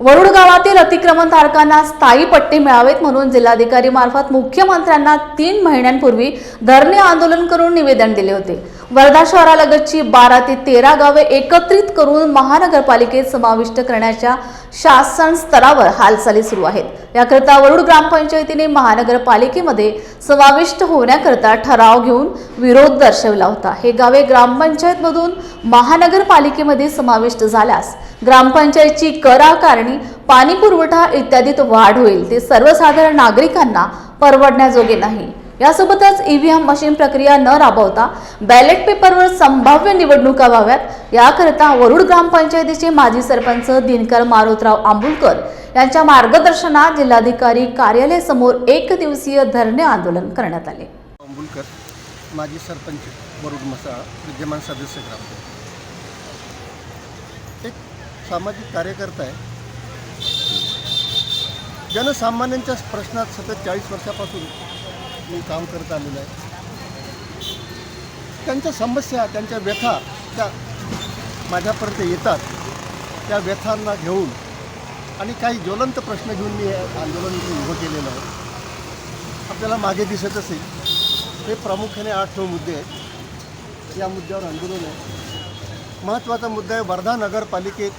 वरुड गावातील अतिक्रमणधारकांना स्थायी पट्टे मिळावेत म्हणून जिल्हाधिकारी मार्फत मुख्यमंत्र्यांना तीन महिन्यांपूर्वी धरणे आंदोलन करून निवेदन दिले होते. वर्धा शहरालगतची बारा ते तेरा गावे एकत्रित करून महानगरपालिकेत समाविष्ट करण्याच्या शासन स्तरावर हालचाली सुरू आहेत. याकरता वरुड ग्रामपंचायतीने महानगरपालिकेमध्ये समाविष्ट होण्याकरता ठराव घेऊन विरोध दर्शवला होता. हे गावे ग्रामपंचायतमधून महानगरपालिकेमध्ये समाविष्ट झाल्यास ग्रामपंचायतची कर आकारणी पाणी पुरवठा इत्यादीत वाढ होईल. ते सर्वसाधारण नागरिकांना परवडण्याजोगे नाही. यासोबतच ईव्हीएम मशीन प्रक्रिया न राबवता बॅलेट पेपरवर संभाव्य निवडणुका व्हाव्यात. याकरता वरुड ग्रामपंचायतीचे माजी सरपंच दिनकर मारुतराव आंबुलकर यांच्या मार्गदर्शनात जिल्हाधिकारी कार्यालयासमोर एक दिवसीय धरणे आंदोलन करण्यात आले. आंबुलकर माजी सरपंच वरुड मसाळा विद्यमान सदस्य ग्राम एक सामाजिक कार्यकर्ता आहे. जनसामान्यांच्या प्रश्नात सतत चाळीस वर्षापासून मी काम करत आलेलो आहे. त्यांच्या समस्या त्यांच्या व्यथा त्या माझ्यापर्यंत येतात. त्या व्यथांना घेऊन आणि काही ज्वलंत प्रश्न घेऊन मी आंदोलन उभं केलेलं आहे. आपल्याला मागे दिसत असेल हे प्रामुख्याने आठ नऊ मुद्दे आहेत. या मुद्द्यावर आंदोलन आहे. महत्त्वाचा मुद्दा आहे वर्धा नगरपालिकेत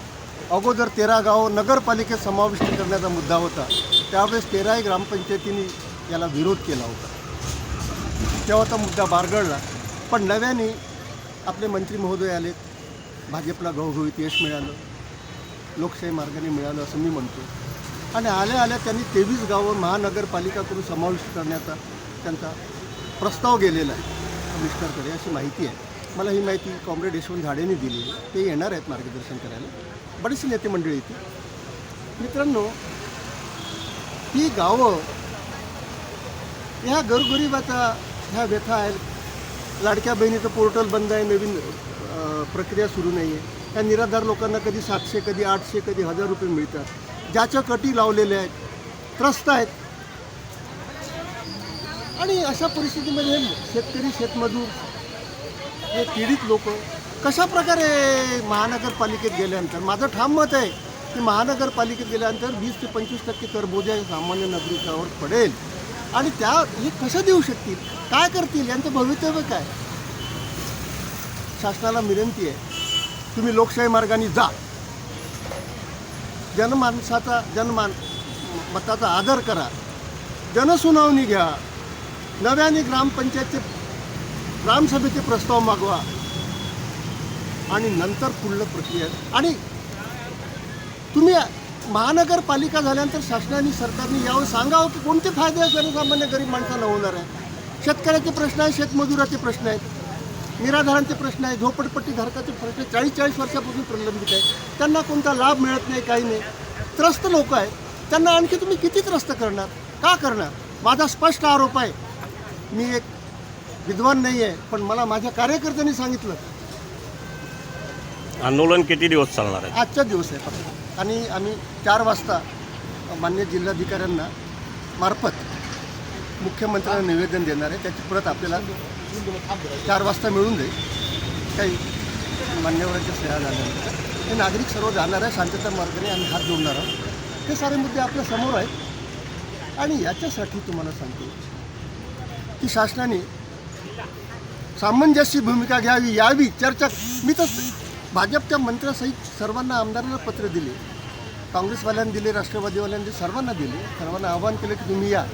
अगोदर तेरा गाव नगरपालिकेत समाविष्ट करण्याचा मुद्दा होता. त्यावेळेस तेराही ग्रामपंचायतींनी याला विरोध केला होता. तेव्हा तो मुद्दा बारगळला. पण नव्याने आपले मंत्री महोदय आलेत भाजपला घवघवीत यश मिळालं. लोकशाही मार्गाने मिळालं असं मी म्हणतो. आणि आल्या आल्या त्यांनी तेवीस गावं महानगरपालिका करून समाविष्ट करण्याचा त्यांचा प्रस्ताव गेलेला आहे. कमिशनरकडे अशी माहिती आहे. मला ही माहिती कॉम्रेड यशवंत झाडेने दिली ते येणार आहेत मार्गदर्शन करायला. बरीचशी नेते मंडळी येतील मित्रांनो ही गावं ह्या घरगुरीबाचा ह्या व्यथा आहेत. लाडक्या बहिणीचं पोर्टल बंद आहे नवीन प्रक्रिया सुरू नाही आहे ह्या निराधार लोकांना कधी सातशे कधी आठशे कधी हजार रुपये मिळतात. ज्याच्या कटी लावलेल्या आहेत त्रस्त आहेत. आणि अशा परिस्थितीमध्ये शेतकरी शेतमजूर हे पीडित लोक कशा प्रकारे महानगरपालिकेत गेल्यानंतर माझं ठाम मत आहे की महानगरपालिकेत गेल्यानंतर वीस ते पंचवीस टक्के करबोजा सामान्य नागरिकावर पडेल. आणि त्या हे कसं देऊ शकतील? काय करतील? यांचं भवितव्य काय? शासनाला विनंती आहे तुम्ही लोकशाही मार्गाने जा. जनमानसाचा जनमान मताचा आदर करा. जनसुनावणी घ्या. नव्याने ग्रामपंचायतचे ग्रामसभेचे प्रस्ताव मागवा. आणि नंतर पुढलं प्रक्रिया. आणि तुम्ही महानगरपालिका झाल्यानंतर शासनाने सरकारने यावं सांगावं की कोणते फायदे सर्वसामान्य गरीब माणसाला होणार आहे. शेतकऱ्याचे प्रश्न आहेत शेतमजुराचे प्रश्न आहेत. निराधारांचे प्रश्न आहेत झोपडपट्टीधारकाचे प्रश्न चाळीस चाळीस वर्षापासून प्रलंबित आहेत. त्यांना कोणता लाभ मिळत नाही काही नाही. त्रस्त लोक आहेत. त्यांना आणखी तुम्ही किती त्रस्त करणार? का करणार? माझा स्पष्ट आरोप आहे. मी एक विद्वान नाही आहे पण मला माझ्या कार्यकर्त्यांनी सांगितलं. आंदोलन किती दिवस चालणार आहे? आजचा दिवस आहे फक्त. आणि आम्ही चार वाजता मान्य जिल्हाधिकाऱ्यांना मार्फत मुख्यमंत्र्यांना निवेदन देणार आहे. त्याची प्रत आपल्याला चार वाजता मिळून जाईल. काही मान्यवरांच्या सह्या झाल्यानंतर हे नागरिक सर्व जाणार आहे शांतता मार्गाने आम्ही हात जोडणार आहोत. हे सारे मुद्दे आपल्यासमोर आहेत. आणि याच्यासाठी तुम्हाला सांगतो की शासनाने सामंजस्य भूमिका घ्यावी यावी चर्चा. मी तर भाजपच्या मंत्र्यासहित सर्वांना आमदारांना पत्र दिले. काँग्रेसवाल्यांनी दिले राष्ट्रवादीवाल्यांनी सर्वांना दिले. सर्वांना आवाहन केलं की तुम्ही या.